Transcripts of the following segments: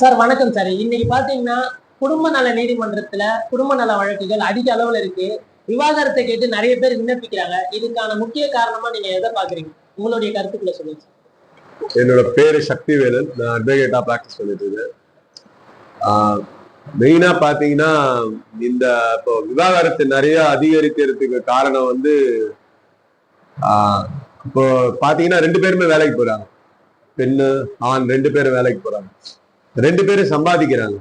Sir வணக்கம் sir. இன்னைக்கு பாத்தீங்கன்னா குடும்ப நல நீதிமன்றத்துல குடும்ப நல வழக்குகள் அதிக அளவுல இருக்கு. விவாகரத்தை கேட்டு நிறைய பேர் விண்ணப்பிக்கிறாங்க. இதுக்கான முக்கிய காரணமா நீங்க எதை பாக்குறீங்க? உங்களுடைய கருத்துக்களை சொல்லுங்க என்னோட பேரு சக்திவேலன். நான் அட்வொகேட்டா ப்ராக்டிஸ் பண்ணிட்டு இருக்கேன். மெயினா பாத்தீங்கன்னா இந்த இப்போ விவாகரத்து நிறைய அதிகரிக்கிறதுக்கு காரணம் வந்து இப்போ பாத்தீங்கன்னா ரெண்டு பேருமே வேலைக்கு போறாங்க. பெண்ணு ஆண் ரெண்டு பேரும் வேலைக்கு போறாங்க. ரெண்டு பேரும் சம்பாதிக்கிறாங்க.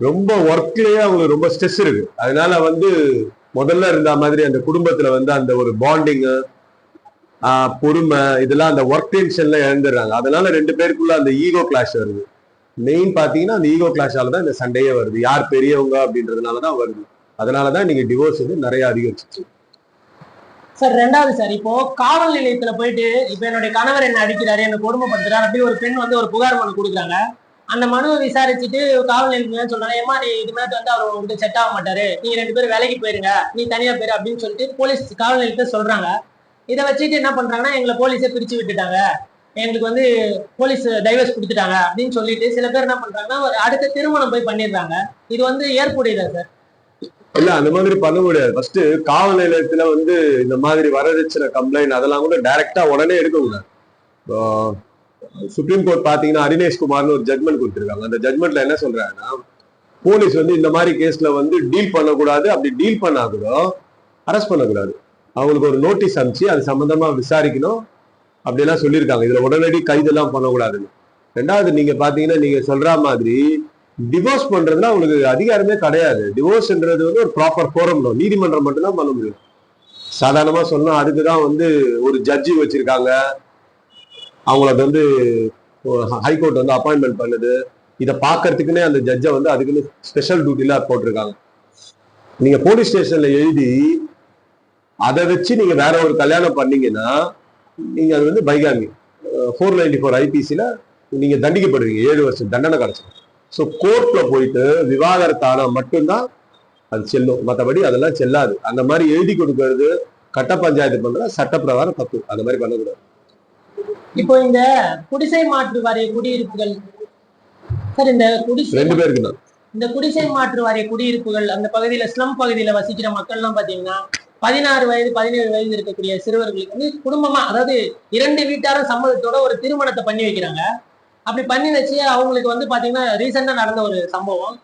ரொம்ப ஒர்க்லயே அவங்களுக்கு ரொம்ப ஸ்ட்ரெஸ் இருக்கு. அதனால வந்து முதல்ல இருந்த மாதிரி அந்த குடும்பத்துல வந்து அந்த ஒரு பாண்டிங்கு பொறுமை இதெல்லாம் அந்த ஒர்க் டென்ஷன்ல இழந்துடுறாங்க. அதனால ரெண்டு பேருக்குள்ள அந்த ஈகோ கிளாஷ் வருது. மெயின் பாத்தீங்கன்னா அந்த ஈகோ கிளாஷால தான் இந்த சண்டையே வருது. யார் பெரியவங்க அப்படின்றதுனால தான் வருது. அதனால தான் நீங்க டிவோர்ஸ் வந்து நிறைய அதிகரிச்சிச்சு. சார் ரெண்டாவது சார் இப்போ காவல் நிலையத்துல போயிட்டு இப்போ என்னுடைய கணவர் என்ன அடிக்கிறாரு என்ன கொடுமைப்படுத்துறாரு அப்படி ஒரு பெண் வந்து ஒரு புகார் மனு கொடுக்குறாங்க. அந்த மனுவை விசாரிச்சுட்டு காவல் நிலையம் சொல்றாங்க. ஏமா நீ இது மாதிரி வந்து அவர் உங்களுக்கு செட் ஆக மாட்டாரு. நீங்க ரெண்டு பேரும் வேலைக்கு போயிருங்க. நீ தனியா போயிரு அப்படின்னு சொல்லிட்டு போலீஸ் காவல் நிலையத்தை சொல்றாங்க. இதை வச்சுட்டு என்ன பண்றாங்கன்னா எங்களை போலீஸை பிரிச்சு விட்டுட்டாங்க. எங்களுக்கு வந்து போலீஸ் டைவர்ஸ் கொடுத்துட்டாங்க அப்படின்னு சொல்லிட்டு சில பேர் என்ன பண்றாங்கன்னா ஒரு அடுத்த திருமணம் போய் பண்ணிடுறாங்க. இது வந்து ஏற்புடையதா சார் இல்ல அந்த மாதிரி பண்ண முடியாது. ஃபர்ஸ்ட் காவல் நிலையத்துல வந்து இந்த மாதிரி வரதட்சணை கம்ப்ளைண்ட் அதெல்லாம் கூட டைரக்டா உடனே எடுக்க கூடாது சுப்ரீம் கோர்ட் பாத்தீங்கன்னா அரினேஷ் குமார்னு ஒரு ஜட்மெண்ட் கொடுத்துருக்காங்க. அந்த ஜட்மெண்ட்ல என்ன சொல்றாங்கன்னா போலீஸ் வந்து இந்த மாதிரி கேஸ்ல வந்து டீல் பண்ணக்கூடாது. அப்படி டீல் பண்ணா கூட அரெஸ்ட் பண்ணக்கூடாது. அவங்களுக்கு ஒரு நோட்டீஸ் அனுப்பிச்சு அது சம்பந்தமா விசாரிக்கணும். அப்படிலாம் சொல்லியிருக்காங்க. இதுல உடனடி கைதெல்லாம் பண்ணக்கூடாதுன்னு. ரெண்டாவது நீங்க பாத்தீங்கன்னா நீங்க சொல்ற மாதிரி டிவோர்ஸ் பண்றதுன்னா அவங்களுக்கு அதிகாரமே கிடையாது. டிவோர்ஸ்ன்றது வந்து ஒரு ப்ராப்பர் ஃபோரம் நீதிமன்றம் மட்டும்தான் பண்ண முடியும். சாதாரணமா சொன்னா அதுக்கு தான் வந்து ஒரு ஜட்ஜி வச்சிருக்காங்க. அவங்களுக்கு வந்து ஹைகோர்ட் வந்து அப்பாயின்மெண்ட் பண்ணுது. இதை பார்க்கறதுக்குன்னே அந்த ஜட்ஜை வந்து அதுக்குன்னு ஸ்பெஷல் டியூட்டில போட்டிருக்காங்க. நீங்க போலீஸ் ஸ்டேஷன்ல எழுதி அதை வச்சு நீங்க வேற ஒரு கல்யாணம் பண்ணீங்கன்னா நீங்க அது வந்து பைகாமி. ஃபோர் நைன்டி ஃபோர் ஐபிசியில் நீங்க தண்டிக்கப்படுவீங்க. ஏழு வருஷம் தண்டனை கிடைச்சிடும். ஸோ கோர்ட்ல போயிட்டு விவாகரத்தான மட்டும்தான் அது செல்லும். மற்றபடி அதெல்லாம் செல்லாது. அந்த மாதிரி எழுதி கொடுக்கறது கட்ட பஞ்சாயத்து பண்றது சட்டப்பிரகாரம் தப்பு. அந்த மாதிரி பண்ணக்கூடாது. இப்போ இந்த குடிசை மாற்று வாரிய குடியிருப்புகள் சார் இந்த குடிசை ரெண்டு பேருக்கு தான் இந்த குடிசை மாற்று வாரிய குடியிருப்புகள் அந்த பகுதியில ஸ்லம் பகுதியில வசிக்கிற மக்கள்லாம் பாத்தீங்கன்னா பதினாறு வயது பதினேழு வயது இருக்கக்கூடிய சிறுவர்களுக்கு வந்து குடும்பமா அதாவது இரண்டு வீட்டாரும் சம்மதத்தோட ஒரு திருமணத்தை பண்ணி வைக்கிறாங்க. அப்படி பண்ணி வச்சு அவங்களுக்கு வந்து பாத்தீங்கன்னா ரீசெண்டா நடந்த ஒரு சம்பவம்.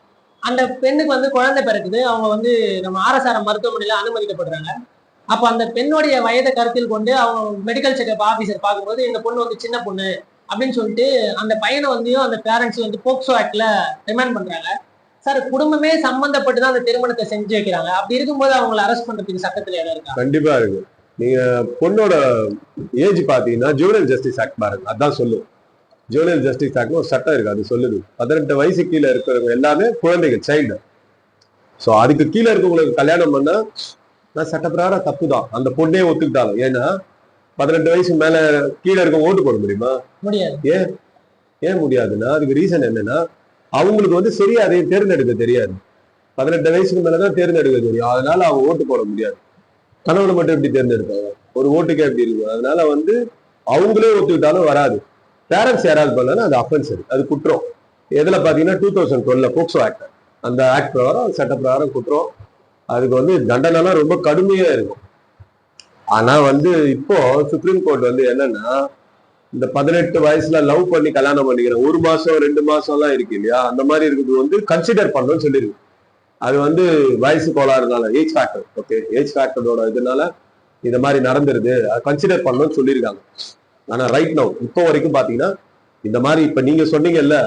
அந்த பெண்ணுக்கு வந்து குழந்தை பிறக்குது. அவங்க வந்து நம்ம ஆர்எஸ்ஆர் மருத்துவமனையில அனுமதிக்கப்படுறாங்க. அப்ப அந்த பெண்ணுடைய வயதை கருத்தில் கொண்டு அவங்க மெடிக்கல் செக்அப் ஆபீசர் பார்க்கும்போது இந்த பொண்ணு வந்து சின்ன பொண்ணு அப்படின்னு சொல்லிட்டு அந்த பையனை வந்து அந்த பேரண்ட்ஸ் வந்து போக்சோ ஆக்ட்ல ரிமாண்ட் பண்றாங்க. சார் குடும்பமே சம்பந்தப்பட்டு தான் அந்த திருமணத்தை செஞ்சு வைக்கிறாங்க. அப்படி இருக்கும்போது அவங்களை அரெஸ்ட் பண்றதுக்கு சட்டத்துல இடம் இருக்கா? கண்டிப்பா இருக்கு. நீங்க பொண்ணோட ஏஜ் பாத்தீங்கன்னா ஜூனியர் ஜஸ்டிஸ் ஆக்ட் பாருங்க. அதான் சொல்லும் ஜூவல் ஜஸ்டிஸ் ஆக்ட்னு ஒரு சட்டம் இருக்கு. அது சொல்லுது. பதினெட்டு வயசு கீழே இருக்கிறவங்க எல்லாமே குழந்தைகள் சைல்டு ஸோ அதுக்கு கீழே இருக்கவங்களுக்கு கல்யாணம் பண்ணா நான் சட்டப்பிரகாரம் தப்பு தான் அந்த பொண்ணே ஒத்துக்கிட்டாலும் ஏன்னா பதினெட்டு வயசு மேல கீழே இருக்க ஓட்டு போட முடியுமா? முடியாது. ஏன்? முடியாதுன்னா அதுக்கு ரீசன் என்னன்னா அவங்களுக்கு வந்து சரியா அதை தேர்ந்தெடுக்க தெரியாது. பதினெட்டு வயசுக்கு மேலதான் தேர்ந்தெடுக்க தெரியும். அதனால அவங்க ஓட்டு போட முடியாது. கணவனை மட்டும் எப்படி தேர்ந்தெடுப்பாங்க? ஒரு ஓட்டுக்கே எப்படி இருக்கும்? அதனால வந்து அவங்களே ஒத்துக்கிட்டாலும் வராது. பேரண்ட்ஸ் யாராவது பண்ணா அது அஃபென்ஸ் அது குற்றம். எதுல பாத்தீங்கன்னா டூ தௌசண்ட் டுவெல்ல போக்சோ ஆக்ட் அந்த ஆக்ட் பிரகாரம் சட்ட பிரகாரம் குற்றம். அதுக்கு வந்து தண்டனைலாம் ரொம்ப கடுமையா இருக்கும். ஆனா வந்து இப்போ சுப்ரீம் கோர்ட் வந்து என்னன்னா இந்த பதினெட்டு வயசுல லவ் பண்ணி கல்யாணம் பண்ணிக்கிறேன் ஒரு மாசம் ரெண்டு மாசம் எல்லாம் இருக்கு இல்லையா? அந்த மாதிரி இருக்குது வந்து கன்சிடர் பண்ணணும்னு சொல்லிருக்கு. அது வந்து வயசு கோளாறுனால ஏஜ் ஃபேக்டர் ஓகே ஏஜ் ஃபேக்டரோட இதனால இந்த மாதிரி நடந்துருது. அதை கன்சிடர் பண்ணணும்னு சொல்லியிருக்காங்க. ஆனா ரைட் நோ இப்போ வரைக்கும் பாத்தீங்கன்னா இந்த மாதிரி இப்ப நீங்க சொன்னீங்கல்ல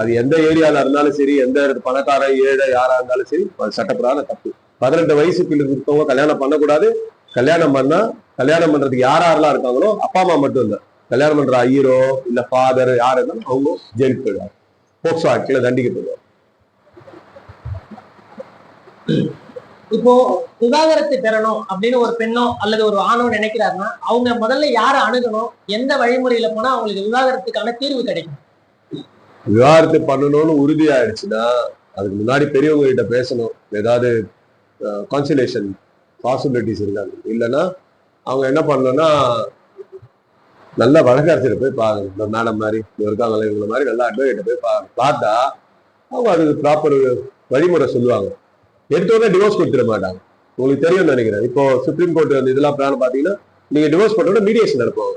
அது எந்த ஏரியால இருந்தாலும் சரி எந்த பணக்கார ஏழை யாரா இருந்தாலும் சரி அது சட்டப்பிரகாரம் தப்பு. பதினெட்டு வயசுக்கு இருக்கவங்க கல்யாணம் பண்ணக்கூடாது. கல்யாணம் பண்ணா கல்யாணம் பண்றதுக்கு யார் யாரெல்லாம் இருக்காங்களோ அப்பா அம்மா மட்டும் இல்ல. கல்யாணம் பண்ற ஐயரோ இல்ல ஃபாதர் யார் இருந்தாலும் அவங்க ஜெயிலுக்கு போயிடுவாங்க. போக்சோ ஆக்ட்ல தண்டிக்கப்படுவாங்க இப்போ விவாகரத்து பெறணும் அப்படின்னு ஒரு பெண்ணோ அல்லது ஒரு ஆணோ நினைக்கிறாருன்னா அவங்க முதல்ல யாரை அணுகணும் எந்த வழிமுறையில போனா அவங்களுக்கு விவாகரத்துக்கான தீர்வு கிடைக்கும்? விவாகரத்து பண்ணணும்னு உறுதி ஆயிடுச்சுன்னா அதுக்கு முன்னாடி பெரியவங்க கிட்ட பேசணும். ஏதாவது கான்சலேஷன் பாசிபிலிட்டிஸ் இருக்காங்க இல்லைன்னா அவங்க என்ன பண்ணணும்னா நல்ல வழக்கறிஞர் போய் பாருங்க. இந்த மேடம் மாதிரி இருக்காங்களே இவங்களை மாதிரி நல்லா அட்வொகேட்டை போய் பாருங்க. பார்த்தா அவங்க அதுக்கு ப்ராப்பர் வழிமுறை சொல்லுவாங்க. எடுத்தோடனே டிவோர்ஸ் கொடுத்துட மாட்டாங்க. உங்களுக்கு தெரியும்னு நினைக்கிறேன். இப்போ சுப்ரீம் கோர்ட் வந்து இதெல்லாம் பிளான் பாத்தீங்கன்னா நீங்க டிவோர்ஸ் பண்ணோட மீடியேஷன் நடப்பாங்க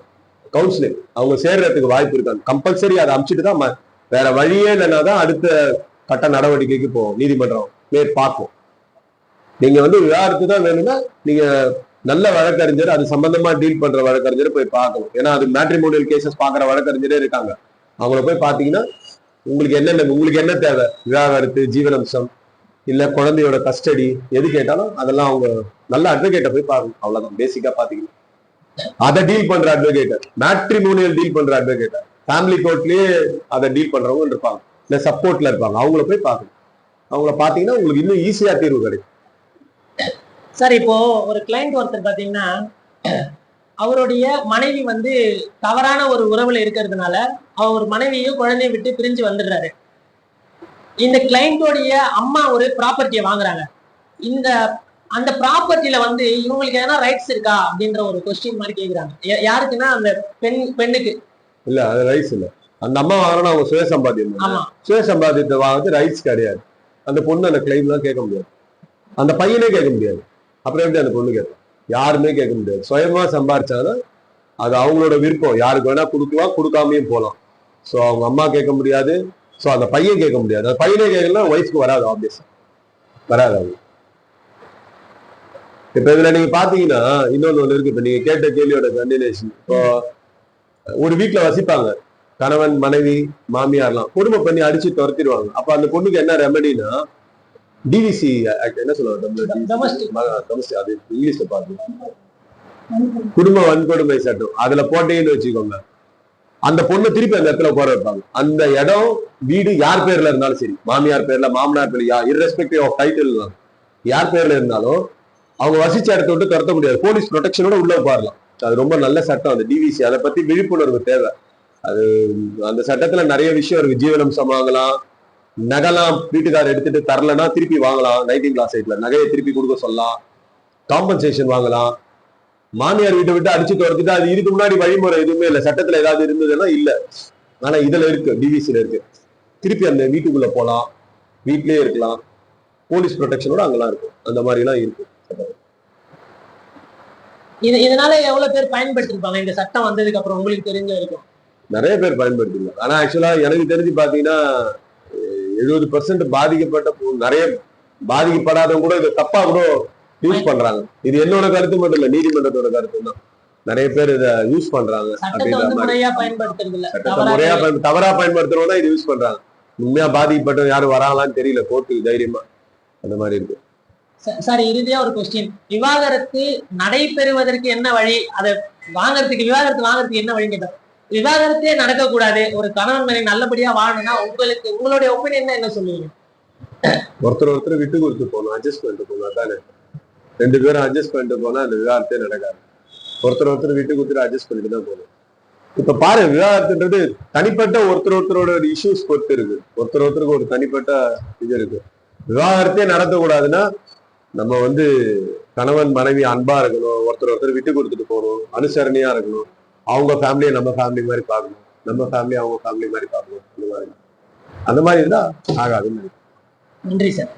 கவுன்சிலிங் அவங்க சேர்றதுக்கு வாய்ப்பு இருக்காங்க கம்பல்சரி அதை அமைச்சிட்டு தான் வேற வழியே இல்லைன்னா தான் அடுத்த கட்ட நடவடிக்கைக்கு போவோம். நீதிமன்றம். பேர் பார்க்கும் நீங்க வந்து விவாகரத்து தான் வேணும்னா நீங்க நல்ல வழக்கறிஞர் அது சம்பந்தமா டீல் பண்ற வழக்கறிஞரை போய் பார்க்கணும். ஏன்னா அது மேட்ரிமோனியல் கேசஸ் பாக்குற வழக்கறிஞரே இருக்காங்க. அவங்கள போய் பாத்தீங்கன்னா உங்களுக்கு என்னென்ன உங்களுக்கு என்ன தேவை? விவாகரத்து ஜீவனம்சம் இல்ல குழந்தையோட கஸ்டடி எது கேட்டாலும் அதெல்லாம் அவங்க நல்ல அட்வொகேட்டை போய் பாருங்க அவ்வளவுதான் பேசிக்கா பாத்தீங்கன்னா அதை டீல் பண்ற அட்வொகேட்டர் மேட்ரிமோனியல் டீல் பண்ற அட்வொகேட்டர் ஃபேமிலி கோர்ட்லயே அதை டீல் பண்றவங்க இருப்பாங்க. இல்ல சப்போர்ட்ல இருப்பாங்க. அவங்கள போய் பார்க்கணும். அவங்கள பாத்தீங்கன்னா உங்களுக்கு இன்னும் ஈஸியா தீர்வு கிடைக்கும். சார் இப்போ ஒரு கிளைண்ட் ஒருத்தர் பாத்தீங்கன்னா அவருடைய மனைவி வந்து தவறான ஒரு உறவுல இருக்கிறதுனால அவர் மனைவியும் குழந்தையும் விட்டு பிரிஞ்சு வந்துடுறாரு. இந்த கிளைண்டோடைய அம்மா ஒரு ப்ராப்பர்ட்டியை வாங்குறாங்க. இந்த அந்த ப்ராப்பர்ட்டில வந்து இவங்களுக்கு எதனா ரைட்ஸ் இருக்கா? அப்படின்ற ஒரு கொஸ்டின் மாதிரி கேக்குறாங்க. யாருக்குன்னா அந்த பெண் பெண்ணுக்கு. இல்ல அது ரைட்ஸ் இல்ல. அந்த அம்மா வாங்கினா அவங்க சுய சம்பாத்தியம் தானே. ஆமா. சுய சம்பாத்தியத்தை வாங்குறது ரைட்ஸ் கிடையாது. அந்த பொண்ணு அந்த கிளைம்லாம் கேட்க முடியாது. அந்த பையனே கேட்க முடியாது. அப்புறம் எப்படி அந்த பொண்ணு கேட்கும் யாருமே கேட்க முடியாது. சுயமா சம்பாரிச்சாதான் அது அவங்களோட விருப்பம். யாருக்கு வேணா கொடுக்கலாம் கொடுக்காமையும் போகலாம் ஸோ அவங்க அம்மா கேட்க முடியாது. ஸோ அந்த பையன் கேட்க முடியாது. அந்த பையனே கேட்கலாம் ஒய்ஃப்க்கு வராது ஆப்வியஸ் வராது அது. இப்ப இதுல நீங்க பாத்தீங்கன்னா இன்னொன்னு ஒண்ணு இருக்கு. இப்ப நீங்க கேட்ட கேள்வியோட கண்டினியூஷன் இப்போ ஒரு வீட்டுல வசிப்பாங்க. கணவன் மனைவி மாமியார்லாம். குடும்ப பண்ணி அடிச்சு துரத்திடுவாங்க. அப்ப அந்த பொண்ணுக்கு என்ன ரெமடினா டிவிசி என்ன சொல்லுவாங்க Domestic. டொமஸ்டிக் அது இங்கிலீஷ்ல பாருங்க. குடும்ப வன்கொடுமை சட்டம். அதுல போட்டீங்கன்னு வச்சுக்கோங்க. அந்த பொண்ணு திருப்பி அந்த இடத்துல உட்கார வைப்பாங்க. அந்த இடம் வீடு யார் பேர்ல இருந்தாலும் சரி. மாமியார் பேர்ல மாமனார் பேர்ல யா irrespective ஆஃப் டைட்டில் யார் பேர்ல இருந்தாலும் அவங்க வசிச்ச இடத்த விட்டு துரத்த முடியாது. போலீஸ் ப்ரொடெக்ஷனோட உள்ள உட்காரலாம். அது ரொம்ப நல்ல சட்டம் அந்த டிவிசி அதை பத்தி விழிப்புணர்வு தேவை. அது அந்த சட்டத்துல நிறைய விஷயம் இருக்கு. ஜீவனம்சம் வாங்கலாம் நகைலாம் வீட்டுக்காரர் எடுத்துட்டு தரலன்னா திருப்பி வாங்கலாம் நைன்டீன் கிளாஸ் எயிட்ல நகையை திருப்பி கொடுக்க சொல்லலாம். காம்பன்சேஷன் வாங்கலாம். மாமியார் வீட்டை விட்டு அடிச்சு துரத்திட்டு அது இதுக்கு முன்னாடி வழிமுறை எதுவுமே இல்லை. சட்டத்துல ஏதாவது இருந்ததுன்னா இல்ல. ஆனா இதுல இருக்கு டிவிசில இருக்கு. திருப்பி அந்த வீட்டுக்குள்ள போலாம். வீட்லயே இருக்கலாம். போலீஸ் ப்ரொடெக்ஷனோட அங்கெல்லாம் இருக்கும். அந்த மாதிரி எல்லாம் இருக்கு. இது இதனால எவ்வளவு பேர் பயன்பெற்றிருப்பாங்க இந்த சட்டம் வந்ததுக்கு அப்புறம் உங்களுக்கு தெரிஞ்ச வரைக்கும். நிறைய பேர் பயன்படுத்திக்கலாம் ஆனா ஆக்சுவலா எனக்கு தெரிஞ்சு பாத்தீங்கன்னா எழுபது பர்சன்ட் பாதிக்கப்பட்ட நிறைய பாதிக்கப்படாதவங்க கூட இதை தப்பா கூட யூஸ் பண்றாங்க. இது என்னோட கருத்து மட்டும் இல்ல நீதிமன்றத்தோட கருத்து தான். நிறைய பேர் இதை யூஸ் பண்றாங்க. அப்படின்ற முறையா சட்டத்தை தவறா பயன்படுத்துறவங்க இது யூஸ் பண்றாங்க. உண்மையா பாதிக்கப்பட்ட யாரும் வராங்களான்னு தெரியல கோர்ட்டுக்கு தைரியமா. அந்த மாதிரி இருக்கு. சார் இறுதியா ஒரு கொஸ்டின் விவாகரத்து நடைபெறுவதற்கு என்ன வழி? அதை வாங்குறதுக்கு விவாகரத்து வாங்குறதுக்கு என்ன வழி கேட்டோம். விவாகரத்தே நடக்கக்கூடாது. ஒரு கணவன் மனைவி நல்லபடியா வாழணும்னா உங்களுக்கு உங்களுடைய ஒப்பீனியன் என்ன சொல்லுவீங்க? ஒருத்தர் ஒருத்தர் விட்டு கொடுத்து போகணும் அட்ஜஸ்ட் பண்ணிட்டு போகணும் அதானே? ரெண்டு பேரும் அட்ஜஸ்ட் பண்ணிட்டு போனா அந்த விவாகரத்தே நடக்காது. ஒருத்தர் ஒருத்தர் விட்டு கொடுத்துட்டு அட்ஜஸ்ட் பண்ணிட்டு தான் போகணும். இப்ப பாரு விவாகரத்துன்றது தனிப்பட்ட ஒருத்தர் ஒருத்தரோட இஷ்யூஸ் பொறுத்து இருக்கு. ஒருத்தர் ஒருத்தருக்கு ஒரு தனிப்பட்ட இது இருக்கு. விவாகரத்தே நடத்தக்கூடாதுன்னா நம்ம வந்து கணவன் மனைவி அன்பா இருக்கணும் ஒருத்தர் ஒருத்தர் விட்டு கொடுத்துட்டு போகணும் அனுசரணையா இருக்கணும். அவங்க ஃபேமிலியை நம்ம ஃபேமிலி மாதிரி பார்க்கணும். நம்ம ஃபேமிலி அவங்க ஃபேமிலி மாதிரி பார்க்கணும். அந்த மாதிரி. அந்த மாதிரி இருந்தா ஆகாதுன்னு நன்றி சார்